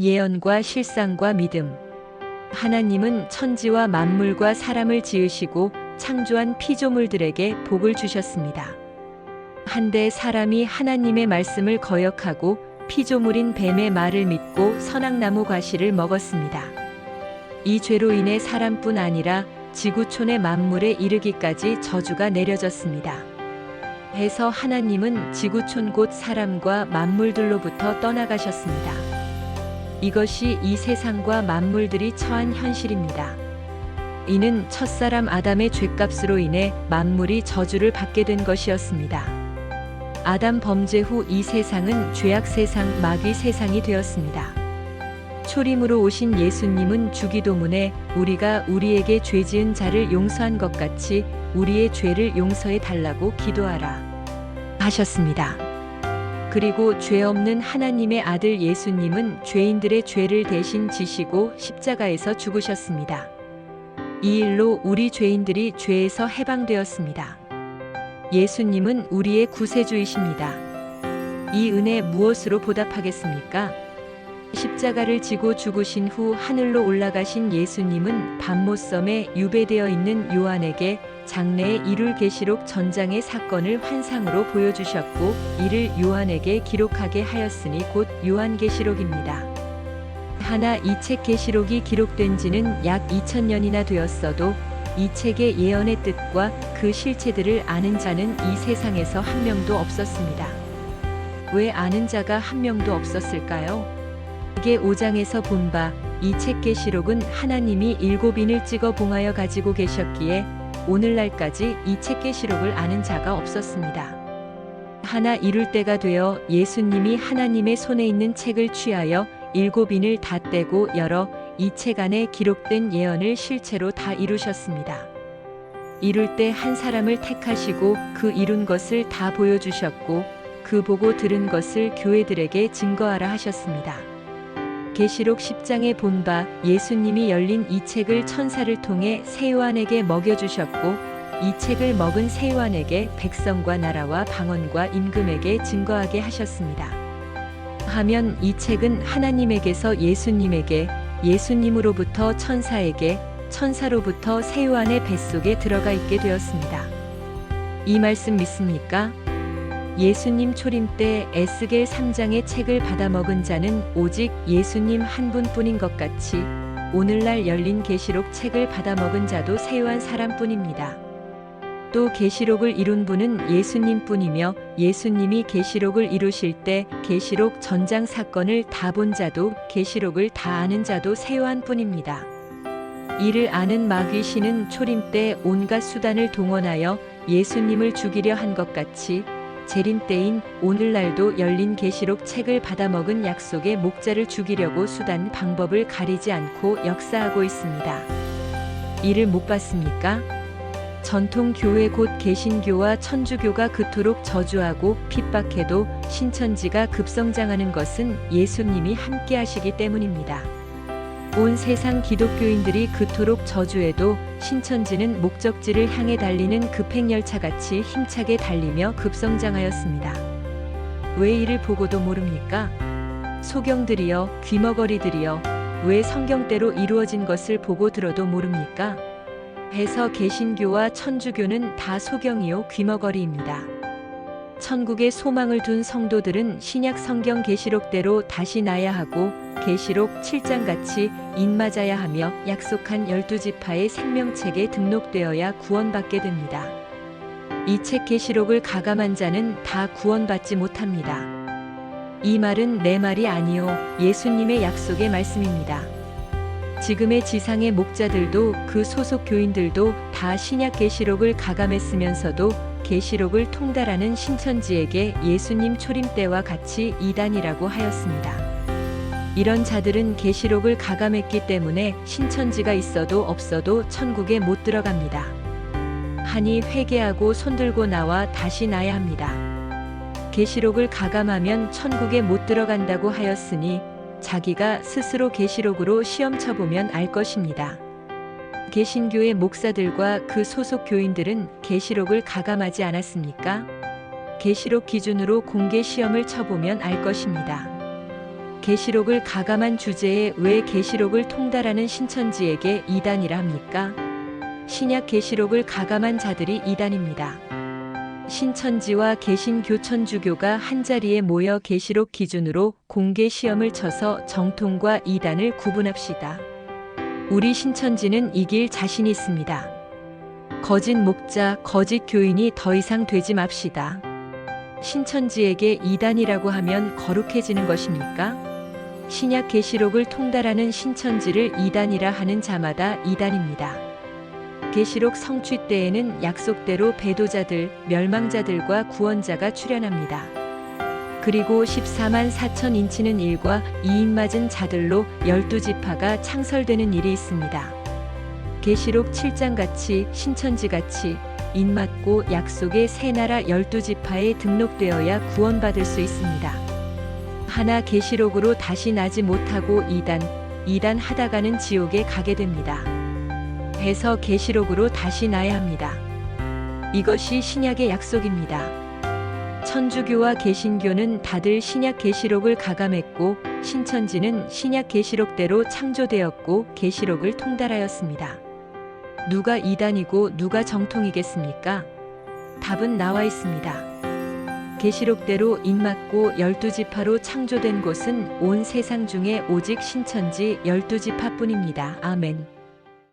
예언과 실상과 믿음. 하나님은 천지와 만물과 사람을 지으시고 창조한 피조물들에게 복을 주셨습니다. 한데 사람이 하나님의 말씀을 거역하고 피조물인 뱀의 말을 믿고 선악나무 과실을 먹었습니다. 이 죄로 인해 사람뿐 아니라 지구촌의 만물에 이르기까지 저주가 내려졌습니다. 해서 하나님은 지구촌 곧 사람과 만물들로부터 떠나가셨습니다. 이것이 이 세상과 만물들이 처한 현실입니다. 이는 첫사람 아담의 죄값으로 인해 만물이 저주를 받게 된 것이었습니다. 아담 범죄 후 이 세상은 죄악 세상, 마귀 세상이 되었습니다. 초림으로 오신 예수님은 주기도문에 우리가 우리에게 죄 지은 자를 용서한 것 같이 우리의 죄를 용서해 달라고 기도하라 하셨습니다. 그리고 죄 없는 하나님의 아들 예수님은 죄인들의 죄를 대신 지시고 십자가에서 죽으셨습니다. 이 일로 우리 죄인들이 죄에서 해방되었습니다. 예수님은 우리의 구세주이십니다. 이 은혜 무엇으로 보답하겠습니까? 십자가를 지고 죽으신 후 하늘로 올라가신 예수님은 밤모섬에 유배되어 있는 요한에게 장래에 이룰 계시록 전장의 사건을 환상으로 보여주셨고 이를 요한에게 기록하게 하였으니 곧 요한계시록입니다. 하나 이 책 계시록이 기록된 지는 약 2000년이나 되었어도 이 책의 예언의 뜻과 그 실체들을 아는 자는 이 세상에서 한 명도 없었습니다. 왜 아는 자가 한 명도 없었을까요? 이게 5장에서 본 바 이 책 계시록은 하나님이 일곱 인을 찍어 봉하여 가지고 계셨기에 오늘날까지 이 책 계시록을 아는 자가 없었습니다. 하나 이룰 때가 되어 예수님이 하나님의 손에 있는 책을 취하여 일곱 인을 다 떼고 열어 이 책 안에 기록된 예언을 실체로 다 이루셨습니다. 이룰 때 한 사람을 택하시고 그 이룬 것을 다 보여주셨고 그 보고 들은 것을 교회들에게 증거하라 하셨습니다. 계시록 10장에 본 바 예수님이 열린 이 책을 천사를 통해 세요한에게 먹여주셨고 이 책을 먹은 세요한에게 백성과 나라와 방언과 임금에게 증거하게 하셨습니다. 하면 이 책은 하나님에게서 예수님에게 예수님으로부터 천사에게 천사로부터 세요한의 뱃속에 들어가 있게 되었습니다. 이 말씀 믿습니까? 예수님 초림 때 에스겔 3장의 책을 받아 먹은 자는 오직 예수님 한 분뿐인 것 같이 오늘날 열린 계시록 책을 받아 먹은 자도 세요한 사람뿐입니다. 또 계시록을 이룬 분은 예수님뿐이며 예수님이 계시록을 이루실 때 계시록 전장 사건을 다 본 자도 계시록을 다 아는 자도 세요한 뿐입니다. 이를 아는 마귀 신은 초림 때 온갖 수단을 동원하여 예수님을 죽이려 한 것 같이 재림 때인 오늘날도 열린 계시록 책을 받아먹은 약속의 목자를 죽이려고 수단 방법을 가리지 않고 역사하고 있습니다. 이를 못 봤습니까? 전통 교회 곧 개신교와 천주교가 그토록 저주하고 핍박해도 신천지가 급성장하는 것은 예수님이 함께 하시기 때문입니다. 온 세상 기독교인들이 그토록 저주해도 신천지는 목적지를 향해 달리는 급행열차 같이 힘차게 달리며 급성장하였습니다. 왜 이를 보고도 모릅니까? 소경들이여 귀머거리들이여 왜 성경대로 이루어진 것을 보고 들어도 모릅니까? 해서 개신교와 천주교는 다 소경이요 귀머거리입니다. 천국에 소망을 둔 성도들은 신약 성경 계시록대로 다시 나야 하고 계시록 7장 같이 인맞아야 하며 약속한 열두 지파의 생명책에 등록되어야 구원받게 됩니다. 이 책 계시록을 가감한 자는 다 구원받지 못합니다. 이 말은 내 말이 아니요 예수님의 약속의 말씀입니다. 지금의 지상의 목자들도 그 소속 교인들도 다 신약 계시록을 가감했으면서도 계시록을 통달하는 신천지에게 예수님 초림 때와 같이 이단이라고 하였습니다. 이런 자들은 계시록을 가감했기 때문에 신천지가 있어도 없어도 천국에 못 들어갑니다. 하니 회개하고 손들고 나와 다시 나야 합니다. 계시록을 가감하면 천국에 못 들어간다고 하였으니 자기가 스스로 계시록으로 시험 쳐보면 알 것입니다. 개신교의 목사들과 그 소속 교인들은 계시록을 가감하지 않았습니까? 계시록 기준으로 공개 시험을 쳐보면 알 것입니다. 계시록을 가감한 주제에 왜 계시록을 통달하는 신천지에게 이단이라 합니까? 신약 계시록을 가감한 자들이 이단입니다. 신천지와 개신교 천주교가 한자리에 모여 계시록 기준으로 공개 시험을 쳐서 정통과 이단을 구분합시다. 우리 신천지는 이길 자신이 있습니다. 거짓 목자, 거짓 교인이 더 이상 되지 맙시다. 신천지에게 이단이라고 하면 거룩해지는 것입니까? 신약 계시록을 통달하는 신천지를 이단이라 하는 자마다 이단입니다. 계시록 성취 때에는 약속대로 배도자들, 멸망자들과 구원자가 출현합니다. 그리고 14만 4천 인치는 일과 이인 맞은 자들로 열두 지파가 창설되는 일이 있습니다. 계시록 7장 같이 신천지 같이 인 맞고 약속의 새 나라 열두 지파에 등록되어야 구원받을 수 있습니다. 하나 계시록으로 다시 나지 못하고 이단, 이단 하다가는 지옥에 가게 됩니다. 해서 계시록으로 다시 나야 합니다. 이것이 신약의 약속입니다. 천주교와 개신교는 다들 신약 계시록을 가감했고 신천지는 신약 계시록대로 창조되었고 계시록을 통달하였습니다. 누가 이단이고 누가 정통이겠습니까? 답은 나와 있습니다. 계시록대로 인맞고 열두 지파로 창조된 곳은 온 세상 중에 오직 신천지 열두 지파뿐입니다. 아멘.